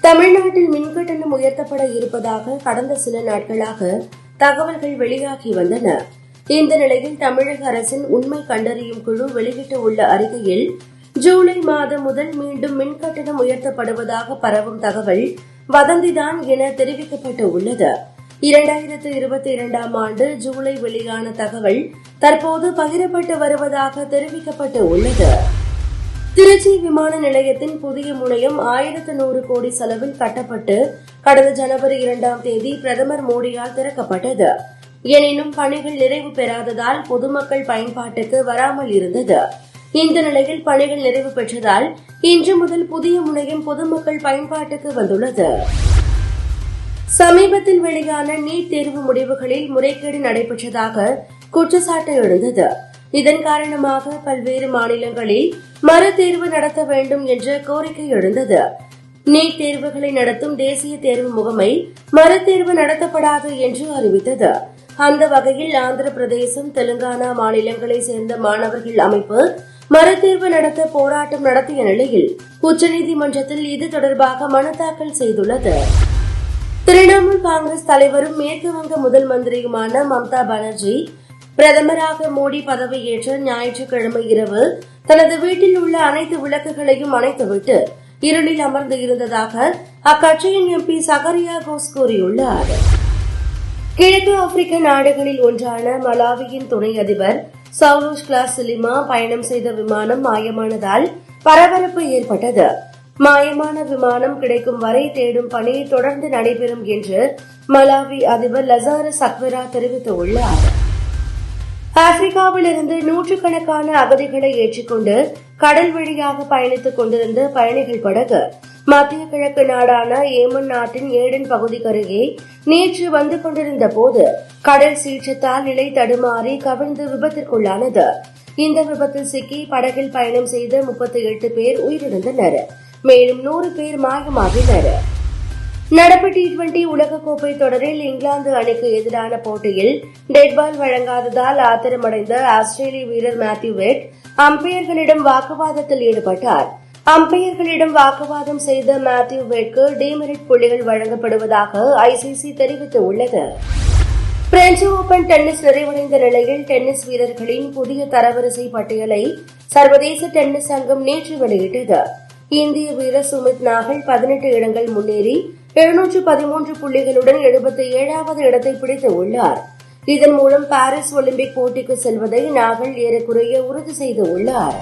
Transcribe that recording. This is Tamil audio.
தமிழ்நாட்டில் மின்கட்டணம் உயர்த்தப்பட இருப்பதாக கடந்த சில நாட்களாக தகவல்கள் வெளியாகி வந்தன. இந்த நிலையில் தமிழக அரசின் உண்மை கண்டறியும் குழு வெளியிட்டுள்ள அறிக்கையில் ஜூலை மாதம் முதல் மீண்டும் மின்கட்டணம் உயர்த்தப்படுவதாக பரவும் தகவல் வதந்திதான் என தெரிவிக்கப்பட்டு உள்ளது. இரண்டாயிரத்து இருபத்தி இரண்டாம் ஆண்டு ஜூலை வெளியான தகவல் தற்போது பகிரப்பட்டு வருவதாக தெரிவிக்கப்பட்டு உள்ளது. திருச்சி விமான நிலையத்தின் புதிய முனையம் ஆயிரத்து நூறு கோடி செலவில் கட்டப்பட்டு கடந்த ஜனவரி இரண்டாம் தேதி பிரதமர் மோடியால் திறக்கப்பட்டது. எனினும் பணிகள் நிறைவு பெறாததால் பொதுமக்கள் பயன்பாட்டுக்கு வராமல் இருந்தது. இந்த நிலையில் பணிகள் நிறைவு பெற்றதால் இன்று முதல் புதிய முனையம் பொதுமக்கள் பயன்பாட்டுக்கு வந்துள்ளது. சமீபத்தில் வெளியான நீட் தேர்வு முடிவுகளில் முறைகேடு நடைபெற்றதாக குற்றச்சாட்டு எழுந்தது. இதன் காரணமாக பல்வேறு மாநிலங்களில் மறுதேர்வு நடத்த வேண்டும் என்ற கோரிக்கை எழுந்தது. நீட் தேர்வுகளை நடத்தும் தேசிய தேர்வு முகமை மறுதேர்வு நடத்தப்படாது என்று அறிவித்தது. அந்த வகையில் ஆந்திர பிரதேசம் தெலுங்கானா மாநிலங்களை சேர்ந்த மாணவர்கள் அமைப்பு மறுதேர்வு நடத்த போராட்டம் நடத்திய நிலையில் உச்சநீதிமன்றத்தில் இது தொடர்பாக மனு தாக்கல் செய்துள்ளது. திரிணாமுல் காங்கிரஸ் தலைவரும் மேற்கு வங்க முதல் மந்திரியுமான மம்தா பானர்ஜி பிரதமராக மோடி பதவியேற்ற ஞாயிற்றுக்கிழமை இரவு தனது வீட்டில் உள்ள அனைத்து விளக்குகளையும் அணைத்துவிட்டு இருளில் அமர்ந்து இருந்ததாக அக்கட்சியின் எம்பி சகரியா கோஸ் கூறியுள்ளார். கிழக்கு ஆப்பிரிக்க நாடுகளில் ஒன்றான மலாவியின் துணை அதிபர் சவுலோஸ் கிளாஸ் சிலிமா பயணம் செய்த விமானம் மாயமானதால் பரபரப்பு ஏற்பட்டது. மாயமான விமானம் கிடைக்கும் வரை தேடும் பணி தொடர்ந்து நடைபெறும் என்று மலாவி அதிபர் லசாரஸ் அக்வரா தெரிவித்துள்ளார். ஆப்பிரிக்காவிலிருந்து நூற்றுக்கணக்கான அகதிகளை ஏற்றிக்கொண்டு கடல் வழியாக பயணித்துக் கொண்டிருந்த பயணிகள் படகு மத்திய கிழக்கு நாடான ஏமன் நாட்டின் ஏடன் பகுதிக்கருகே நேற்று வந்து கொண்டிருந்த போது கடல் சீற்றத்தால் நிலை தடுமாறி கவிழ்ந்து விபத்திற்குள்ளானது. இந்த விபத்தில் சிக்கி படகில் பயணம் செய்த முப்பத்தி எட்டு பேர் உயிரிழந்தனர். மேலும் நூறு பேர் மாயமாகினர். நடப்பு டி டுவெண்டி உலகக்கோப்பை தொடரில் இங்கிலாந்து அணிக்கு எதிரான போட்டியில் டெட் பால் வழங்காததால் ஆத்திரமடைந்த ஆஸ்திரேலிய வீரர் மேத்யூ வெட் அம்பையர்களிடம் வாக்குவாதத்தில் ஈடுபட்டார். அம்பையர்களிடம் வாக்குவாதம் செய்த மேத்யூ வெட்க்கு டிமெரிட் புள்ளிகள் வழங்கப்படுவதாக ஐசிசி தெரிவித்துள்ளது. பிரெஞ்சு ஓபன் டென்னிஸ் நிறைவடைந்த நிலையில் டென்னிஸ் வீரர்களின் புதிய தரவரிசை பட்டியலை சர்வதேச டென்னிஸ் சங்கம் நேற்று வெளியிட்டது. இந்திய வீரர் சுமித் நாகல் பதினெட்டு இடங்கள் முன்னேறி எழுநூற்று பதிமூன்று புள்ளிகளுடன் எழுபத்தி ஏழாவது இடத்தை பிடித்து உள்ளார். இதன் மூலம் பாரிஸ் ஒலிம்பிக் போட்டிக்கு செல்வதை நாகல் ஏறக்குறைய உறுதி செய்து உள்ளார்.